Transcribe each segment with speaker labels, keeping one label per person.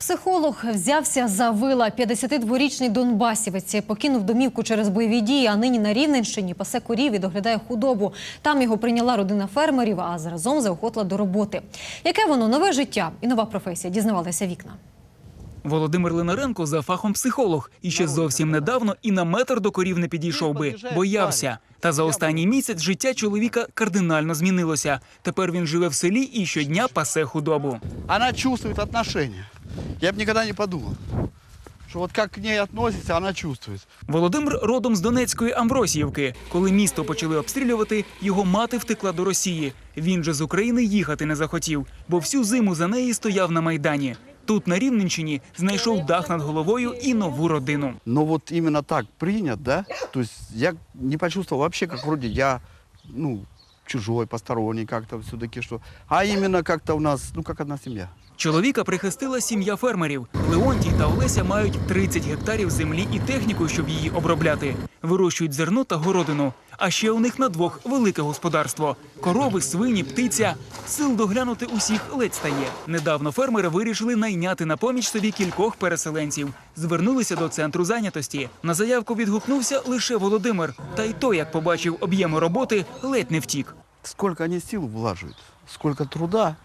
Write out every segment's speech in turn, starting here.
Speaker 1: Психолог взявся за вила. 52-річний донбасівець покинув домівку через бойові дії, а нині на Рівненщині пасе корів і доглядає худобу. Там його прийняла родина фермерів, а заразом заохотила до роботи. Яке воно нове життя і нова професія? Дізнавалися вікна.
Speaker 2: Володимир Линаренко за фахом психолог і ще зовсім недавно і на метр до корів не підійшов би, боявся. Та за останній місяць життя чоловіка кардинально змінилося. Тепер він живе в селі і щодня пасе худобу.
Speaker 3: Она чувствует отношения. Я бы никогда не подумал, что вот как к ней относится, она чувствует.
Speaker 2: Володимир родом з Донецької Амбросіївки. Коли місто почали обстрілювати, його мати втекла до Росії. Він же з України їхати не захотів, бо всю зиму за неї стояв на майдані. Тут на Рівненщині знайшов дах над головою і нову родину.
Speaker 3: Но вот именно так принят, да? То я не почувствовал вообще, как вроде я, ну, чужой, посторонний как-то все-таки, что... А именно как-то у нас, ну, как одна семья.
Speaker 2: Чоловіка прихистила сім'я фермерів. Леонтій та Олеся мають 30 гектарів землі і техніку, щоб її обробляти. Вирощують зерно та городину. А ще у них на двох велике господарство: корови, свині, птиця. Сил доглянути усіх ледь стає. Недавно фермери вирішили найняти на поміч собі кількох переселенців. Звернулися до центру зайнятості. На заявку відгукнувся лише Володимир. Та й той, як побачив об'єми роботи, ледь не втік.
Speaker 3: Сколько они сил влаживают, сколько труда.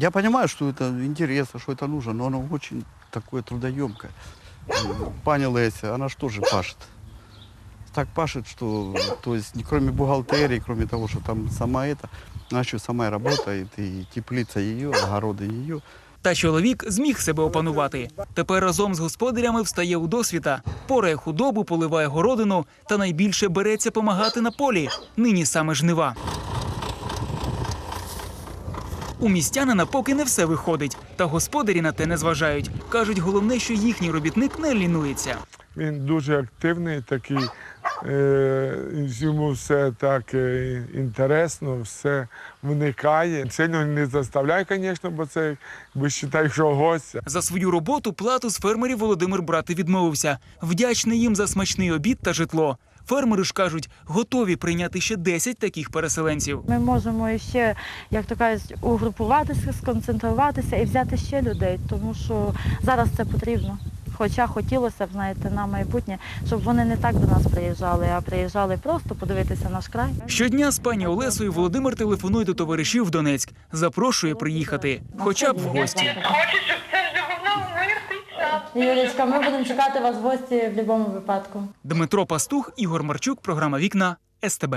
Speaker 3: Я понимаю, что это интересно, что это нужно, но оно очень такое трудоемкое. Паня Леся, она же пашет? Так пашет, что, то есть, не кроме бухгалтерии, кроме того, что там сама это, она еще сама и работает, и теплица ее, огороды ее.
Speaker 2: Та чоловік зміг себе опанувати. Тепер разом з господарями встає у досвіта, порає худобу, поливає городину та найбільше береться помагати на полі. Нині саме жнива. У містянина поки не все виходить, та господарі на те не зважають. кажуть, головне, що їхній робітник не лінується.
Speaker 4: Він дуже активний, такий, йому все так е, інтересно, все вникає. Сильно не заставляє, звісно, бо це якби вважаю, що гостя.
Speaker 2: За свою роботу плату з фермерів Володимир брати відмовився. Вдячний їм за смачний обід та житло. Фермери ж кажуть, готові прийняти ще 10 таких переселенців.
Speaker 5: Ми можемо ще, як то кажуть, угрупуватися, сконцентруватися і взяти ще людей, тому що зараз це потрібно. Хоча хотілося б, знаєте, на майбутнє, щоб вони не так до нас приїжджали, а приїжджали просто подивитися наш край.
Speaker 2: Щодня з пані Олесою Володимир телефонує до товаришів в Донецьк, запрошує приїхати, хоча б в гості.
Speaker 5: Юлічка, ми будемо чекати вас в гості в будь-якому випадку.
Speaker 2: Дмитро Пастух, Ігор Марчук, програма Вікна СТБ.